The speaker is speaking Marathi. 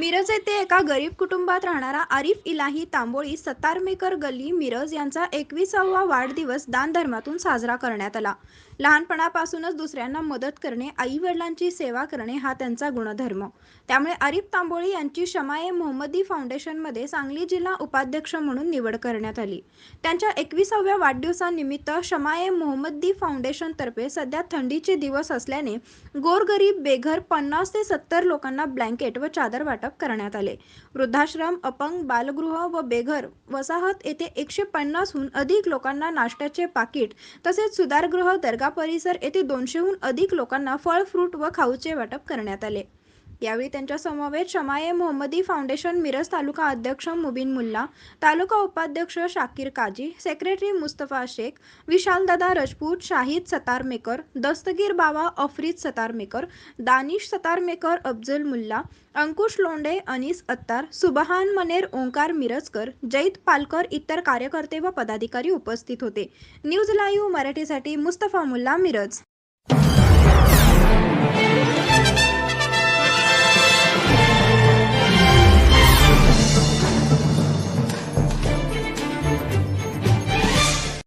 मिरज येथे एका गरीब कुटुंबात राहणारा आरिफ इलाही तांबोळी सतारमेकर गल्ली मिरज यांचा एकविसावा वाढदिवस दानधर्मातून साजरा करण्यात आला. लहानपणापासूनच दुसऱ्यांना मदत करणे आई वडिलांची सेवा करणे हा त्यांचा गुणधर्म. त्यामुळे आरिफ तांबोळी यांची शमाये मोहम्मदी फाउंडेशनमध्ये सांगली जिल्हा उपाध्यक्ष म्हणून निवड करण्यात आली. त्यांच्या एकविसाव्या वाढदिवसानिमित्त शमाये मोहम्मदी फाउंडेशनतर्फे सध्या थंडीचे दिवस असल्याने गोरगरीब बेघर पन्नास ते सत्तर लोकांना ब्लँकेट व चादर वाटप करण्यात आले. वृद्धाश्रम अपंग बालगृह व बेघर वसाहत येथे एकशे पन्नासहून अधिक लोकांना नाश्त्याचे पाकिट तसेच सुधारगृह दर्गा परिसर येथे दोनशेहून अधिक लोकांना फळ फ्रूट व खाऊचे वाटप करण्यात आले. यावेळी त्यांच्या समवेत शमाये मोहम्मदी फाउंडेशन मिरज तालुका अध्यक्ष मुबीन मुल्ला तालुका उपाध्यक्ष शाकीर काजी सेक्रेटरी मुस्तफा शेख विशालदादा रजपूत शाहिद सतारमेकर दस्तगीर बावा अफरीद सतारमेकर दानिश सतारमेकर अफजल मुल्ला अंकुश लोंडे अनिस अत्तार सुबहान मनेर ओंकार मिरजकर जैद पालकर इतर कार्यकर्ते व पदाधिकारी उपस्थित होते. न्यूज लाईव्ह मराठीसाठी मुस्तफा मुल्ला मिरज.